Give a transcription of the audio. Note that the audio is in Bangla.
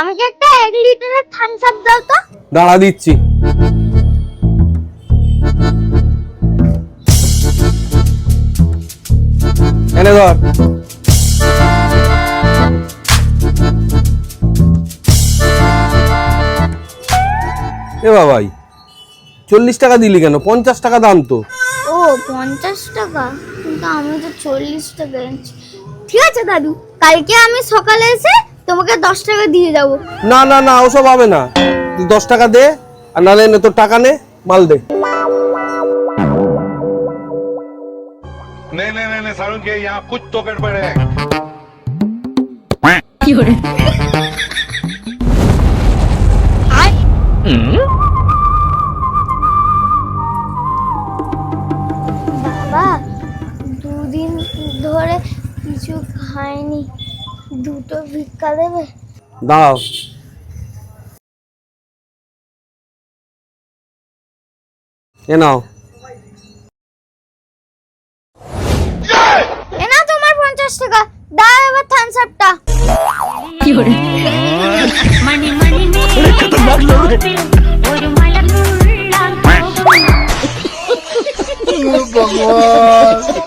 আমাকে একটা এক লিটারের থামস আপ দাও তো। দাঁড়া দিচ্ছি। এনে ধর। এ বাবাই চল্লিশ টাকা দিলি কেন? পঞ্চাশ টাকা দাম তো। ও পঞ্চাশ টাকা? কিন্তু আমি তো চল্লিশ টাকা এনেছি ঠিক আছে দাদু কালকে আমি সকালে এসে তোমাকে দশ টাকা দিয়ে যাবো না না না ওসব হবে না তুই দশ টাকা দে আর নাহলে নে তোর টাকা নে মাল দে नहीं नहीं नहीं नहीं सारुण के यहाँ कुछ तो गड़बड़ है বাবা দুদিন ধরে কিছু খাইনি দুটো ভিক্ষা দেবে দাঁড়াও এ নাও এ নাও তোমার পঞ্চাশ টাকা দাও এবার থামস আপটা কি করে ভগবান